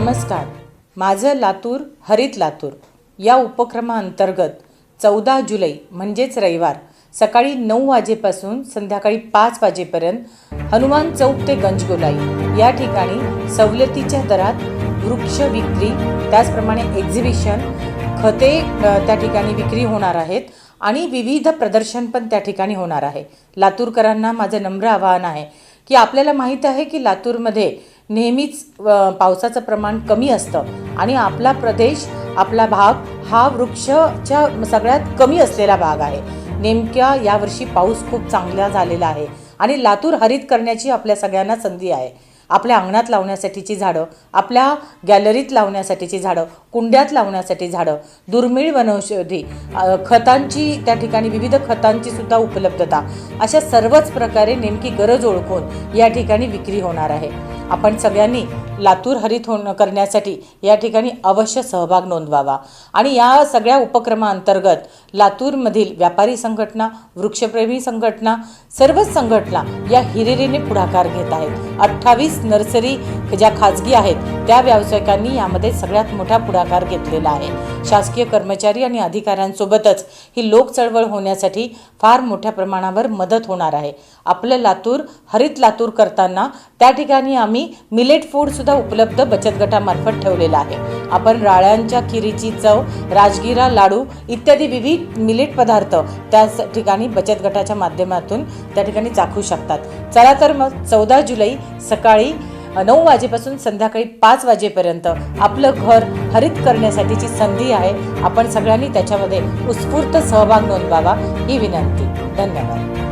नमस्कार. माझं लातूर हरित लातूर. या उपक्रमाअंतर्गत चौदा जुलै म्हणजेच रविवार सकाळी नऊ वाजेपासून संध्याकाळी पाच वाजेपर्यंत हनुमान चौक ते गंजगोलाई या ठिकाणी सवलतीच्या दरात वृक्ष विक्री त्याचप्रमाणे एक्झिबिशन खते त्या ठिकाणी विक्री होणार आहेत आणि विविध प्रदर्शन पण त्या ठिकाणी होणार आहे. लातूरकरांना माझं नम्र आवाहन आहे की आपल्याला माहीत आहे की लातूरमध्ये नेहमीच पावसाचं प्रमाण कमी असतं. आणि आपला प्रदेश आपला भाग हा वृक्षच्या सगळ्यात कमी असलेला भाग आहे. नेमक्या यावर्षी पाऊस खूप चांगला झालेला आहे. आणि लातूर हरित करण्याची आपल्या सगळ्यांना संधी आहे. आपल्या अंगणात लावण्यासाठीची झाडं आपल्या गॅलरीत लावण्यासाठीची झाडं कुंड्यात लावण्यासाठी झाडं दुर्मिळ वनौषधी खतांची त्या ठिकाणी विविध खतांची सुद्धा उपलब्धता. अशा सर्वच प्रकारे नेमकी गरज ओळखून या ठिकाणी विक्री होणार आहे. आपण सगळ्यांनी लातूर हरित होणं करण्यासाठी या ठिकाणी अवश्य सहभाग नोंदवावा. आणि या सगळ्या उपक्रमाअंतर्गत लातूरमधील व्यापारी संघटना वृक्षप्रेमी संघटना सर्वच संघटना या हिरिरीने पुढाकार घेत आहेत. अठ्ठावीस नर्सरी ज्या खाजगी आहेत त्या व्यावसायिकांनी यामध्ये सगळ्यात मोठा पुढाकार घेतलेला आहे. शासकीय कर्मचारी आणि अधिकाऱ्यांसोबतच ही लोक चळवळ होण्यासाठी फार मोठ्या प्रमाणावर मदत होणार आहे. आपलं लातूर हरित लातूर करताना त्या ठिकाणी आम्ही मिलेट फूड सुद्धा उपलब्ध बचत गटामार्फत ठेवलेला आहे. आपण राळ्यांच्या खिरीची चव राजगिरा लाडू इत्यादी विविध मिलेट पदार्थ त्या ठिकाणी बचत गटाच्या माध्यमातून त्या ठिकाणी चाखू शकतात. चला तर मग चौदा जुलै सकाळी नऊ वाजेपासून संध्याकाळी पाच वाजेपर्यंत आपलं घर हरित करण्यासाठीची संधी आहे. आपण सगळ्यांनी त्याच्यामध्ये उत्स्फूर्त सहभाग नोंदवावा ही विनंती. धन्यवाद.